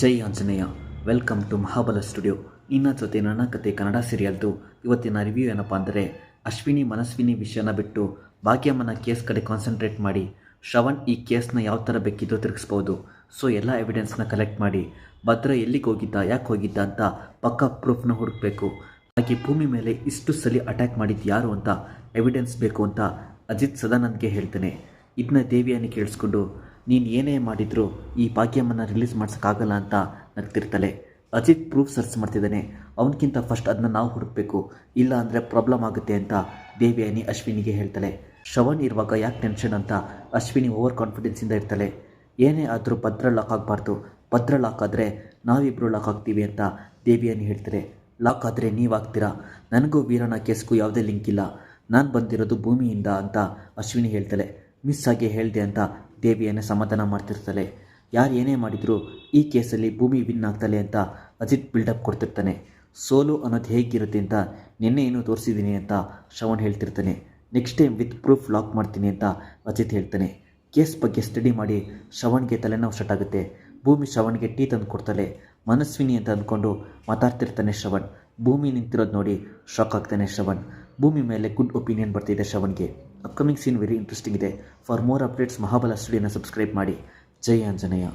Jai Anjaneya, welcome to Mahabala Studio. ನಿನ್ನ ಜೊತೆ ನನ್ನ ಕತೆ ಕನ್ನಡ ಸೀರಿಯಲ್ದು. ಇವತ್ತಿನ ರಿವ್ಯೂ ಏನಪ್ಪ ಅಂದರೆ, ಅಶ್ವಿನಿ ಮನಸ್ವಿನಿ ವಿಷಯನ ಬಿಟ್ಟು ಭಾಗ್ಯಮ್ಮನ ಕೇಸ್ ಕಡೆ ಕಾನ್ಸಂಟ್ರೇಟ್ ಮಾಡಿ, ಶ್ರವಣ್ ಈ ಕೇಸ್ನ ಯಾವ ಥರ ಬೇಕಿದ್ದು ತಿರುಗಿಸ್ಬೋದು. ಸೊ ಎಲ್ಲ ಎವಿಡೆನ್ಸ್ನ ಕಲೆಕ್ಟ್ ಮಾಡಿ, ಭದ್ರ ಎಲ್ಲಿಗೆ ಹೋಗಿದ್ದ, ಯಾಕೆ ಹೋಗಿದ್ದ ಅಂತ ಪಕ್ಕಾ ಪ್ರೂಫ್ನ ಹುಡುಕಬೇಕು. ಹಾಗೆ ಭೂಮಿ ಮೇಲೆ ಇಷ್ಟು ಸಲ ಅಟ್ಯಾಕ್ ಮಾಡಿದ್ದು ಯಾರು ಅಂತ ಎವಿಡೆನ್ಸ್ ಬೇಕು ಅಂತ ಅಜಿತ್ ಸದಾನಂದ್ಗೆ ಹೇಳ್ತೇನೆ. ಇದನ್ನ ದೇವಿಯನ್ನು ಕೇಳಿಸ್ಕೊಂಡು ನೀನು ಏನೇ ಮಾಡಿದರೂ ಈ ಭಾಗ್ಯಮ್ಮನ ರಿಲೀಸ್ ಮಾಡ್ಸೋಕ್ಕಾಗಲ್ಲ ಅಂತ ನಗ್ತಿರ್ತಾಳೆ. ಅಜಿತ್ ಪ್ರೂಫ್ ಸರ್ಚ್ ಮಾಡ್ತಿದ್ದಾನೆ. ಅವನಕ್ಕಿಂತ ಫಸ್ಟ್ ಅದನ್ನ ನಾವು ಹುಡುಕಬೇಕು. ಇಲ್ಲ ಅಂದರೆ ಪ್ರಾಬ್ಲಮ್ ಆಗುತ್ತೆ ಅಂತ ದೇವಿಯಾನಿ ಅಶ್ವಿನಿಗೆ ಹೇಳ್ತಾಳೆ. ಶ್ರವಣ್ ಇರುವಾಗ ಯಾಕೆ ಟೆನ್ಷನ್ ಅಂತ ಅಶ್ವಿನಿ ಓವರ್ ಕಾನ್ಫಿಡೆನ್ಸಿಂದ ಇರ್ತಾಳೆ. ಏನೇ ಆದರೂ ಭದ್ರ ಲಾಕ್ ಆಗಬಾರ್ದು. ಭದ್ರ ಲಾಕ್ ಆದರೆ ನಾವಿಬ್ಬರು ಲಾಕ್ ಆಗ್ತೀವಿ ಅಂತ ದೇವಿಯಾನಿ ಹೇಳ್ತಾರೆ ಲಾಕ್ ಆದರೆ ನೀವು ಆಗ್ತೀರಾ ನನಗೂ ವೀರನ ಕೇಸ್ಗೂ ಯಾವುದೇ ಲಿಂಕ್ ಇಲ್ಲ. ನಾನು ಬಂದಿರೋದು ಭೂಮಿಯಿಂದ ಅಂತ ಅಶ್ವಿನಿ ಹೇಳ್ತಾಳೆ. ಮಿಸ್ ಆಗಿ ಹೇಳಿದೆ ಅಂತ ದೇವಿಯನ್ನೇ ಸಮಾಧಾನ ಮಾಡ್ತಿರ್ತಾಳೆ. ಯಾರು ಏನೇ ಮಾಡಿದರೂ ಈ ಕೇಸಲ್ಲಿ ಭೂಮಿ ವಿನ್ ಆಗ್ತಾಳೆ ಅಂತ ಅಜಿತ್ ಬಿಲ್ಡಪ್ ಕೊಡ್ತಿರ್ತಾನೆ. ಸೋಲು ಅನ್ನೋದು ಹೇಗಿರುತ್ತೆ ಅಂತ ನಿನ್ನೆ ಏನು ತೋರಿಸಿದ್ದೀನಿ ಅಂತ Shravan ಹೇಳ್ತಿರ್ತಾನೆ. Next time with proof lock ಮಾಡ್ತೀನಿ ಅಂತ ಅಜಿತ್ ಹೇಳ್ತಾನೆ. ಕೇಸ್ ಬಗ್ಗೆ ಸ್ಟಡಿ ಮಾಡಿ ಶ್ರವಣ್ಗೆ ತಲೆನೋವು ಸ್ಟಾರ್ಟ್ ಆಗುತ್ತೆ. ಭೂಮಿ ಶ್ರವಣ್ಗೆ ಟೀ ತಂದು ಕೊಡ್ತಾಳೆ. ಮನಸ್ವಿನಿ ಅಂತ ಅಂದ್ಕೊಂಡು ಮಾತಾಡ್ತಿರ್ತಾನೆ ಶ್ರವಣ್. ಭೂಮಿ ನಿಂತಿರೋದು ನೋಡಿ ಶಾಕ್ ಆಗ್ತಾನೆ ಶ್ರವಣ್. ಭೂಮಿ ಮೇಲೆ ಗುಡ್ ಒಪಿನಿಯನ್ ಬರ್ತಿದೆ ಶ್ರವಣ್ಗೆ. ಅಪ್ಕಮಿಂಗ್ ಸೀನ್ ವೆರಿ ಇಂಟ್ರೆಸ್ಟಿಂಗ್ ಇದೆ. ಫಾರ್ ಮೋರ್ ಅಪ್ಡೇಟ್ಸ್ ಮಹಾಬಲ ಸ್ಟುಡಿಯೋನ ಸಬ್ಸ್ಕ್ರೈಬ್ ಮಾಡಿ. ಜೈ ಆಂಜನೇಯ.